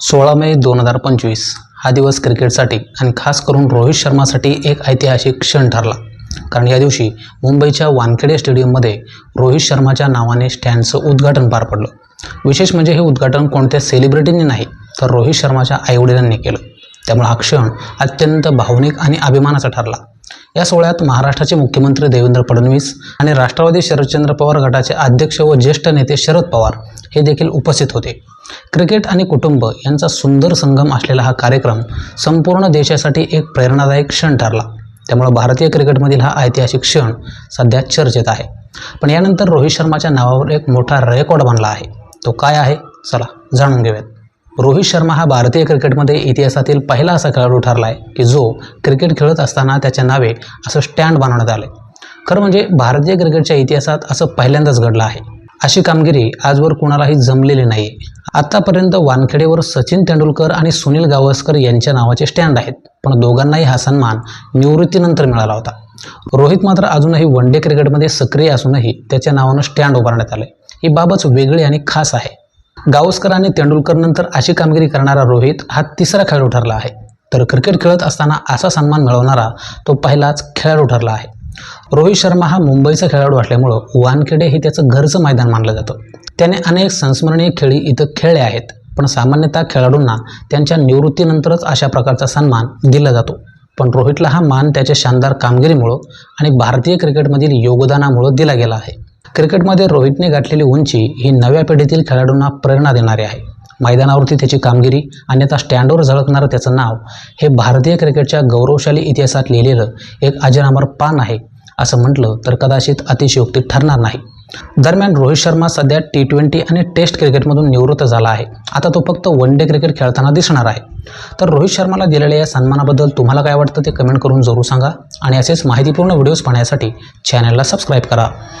सोळा मे दोन हजार पंचवीस. हा दिवस क्रिकेटसाठी आणि खास करून रोहित शर्मासाठी एक ऐतिहासिक क्षण ठरला. कारण या दिवशी मुंबईच्या वानखेडे स्टेडियममध्ये रोहित शर्माच्या नावाने स्टँडचं उद्घाटन पार पडलं. विशेष म्हणजे हे उद्घाटन कोणत्या सेलिब्रिटींनी नाही तर रोहित शर्माच्या आईवडिलांनी केलं. त्यामुळे हा क्षण अत्यंत भावनिक आणि अभिमानाचा ठरला. या सोहळ्यात महाराष्ट्राचे मुख्यमंत्री देवेंद्र फडणवीस आणि राष्ट्रवादी शरदचंद्र पवार गटाचे अध्यक्ष व ज्येष्ठ नेते शरद पवार हे देखील उपस्थित होते. क्रिकेट आणि कुटुंब यांचा सुंदर संगम असलेला हा कार्यक्रम संपूर्ण देशासाठी एक प्रेरणादायक क्षण ठरला. त्यामुळे भारतीय क्रिकेटमधील हा ऐतिहासिक क्षण सध्या चर्चेत आहे. पण यानंतर रोहित शर्माच्या नावावर एक मोठा रेकॉर्ड बनला आहे. तो काय आहे? चला जाणून घेऊयात. रोहित शर्मा हा भारतीय क्रिकेटमध्ये इतिहासातील पहिला असा खेळाडू ठरला आहे की जो क्रिकेट खेळत असताना त्याच्या नावे असं स्टँड बनवण्यात आले खरं म्हणजे भारतीय क्रिकेटच्या इतिहासात असं पहिल्यांदाच घडलं आहे. अशी कामगिरी आजवर कुणालाही जमलेली नाही. आत्तापर्यंत वानखेडेवर सचिन तेंडुलकर आणि सुनील गावस्कर यांच्या नावाचे स्टँड आहेत पण दोघांनाही हा सन्मान निवृत्तीनंतर मिळाला होता. रोहित मात्र अजूनही वन डे क्रिकेटमध्ये सक्रिय असूनही त्याच्या नावानं स्टँड उभारण्यात आले ही बाबच वेगळी आणि खास आहे. गावस्कर आणि तेंडुलकर नंतर अशी कामगिरी करणारा रोहित हा तिसरा खेळाडू ठरला आहे. तर क्रिकेट खेळत असताना असा सन्मान मिळवणारा तो पहिलाच खेळाडू ठरला आहे. रोहित शर्मा हा मुंबईचा खेळाडू असल्यामुळं वानखेडे हे त्याचं घरचं मैदान मानलं जातं. त्याने अनेक संस्मरणीय खेळी इथं खेळले आहेत पण सामान्यतः खेळाडूंना त्यांच्या निवृत्तीनंतरच अशा प्रकारचा सन्मान दिला जातो. पण रोहितला हा मान त्याच्या शानदार कामगिरीमुळं आणि भारतीय क्रिकेटमधील योगदानामुळं दिला गेला आहे. क्रिकेटमध्ये रोहितने गाठलेली उंची ही नव्या पिढीतील खेळाडूंना प्रेरणा देणारी आहे. मैदानावरती त्याची कामगिरी आणि आता स्टँडवर झळकणारं त्याचं नाव हे भारतीय क्रिकेटच्या गौरवशाली इतिहासात लिहिलेलं एक अजरामर पान आहे असं म्हटलं तर कदाचित अतिशयोक्ती ठरणार नाही. दरम्यान रोहित शर्मा सध्या टी ट्वेंटी आणि टेस्ट क्रिकेटमधून निवृत्त झाला आहे. आता तो फक्त वन डे क्रिकेट खेळताना दिसणार आहे. तर रोहित शर्माला दिलेल्या या सन्मानाबद्दल तुम्हाला काय वाटतं ते कमेंट करून जरूर सांगा आणि असेच माहितीपूर्ण व्हिडिओज पाहण्यासाठी चॅनलला सबस्क्राईब करा.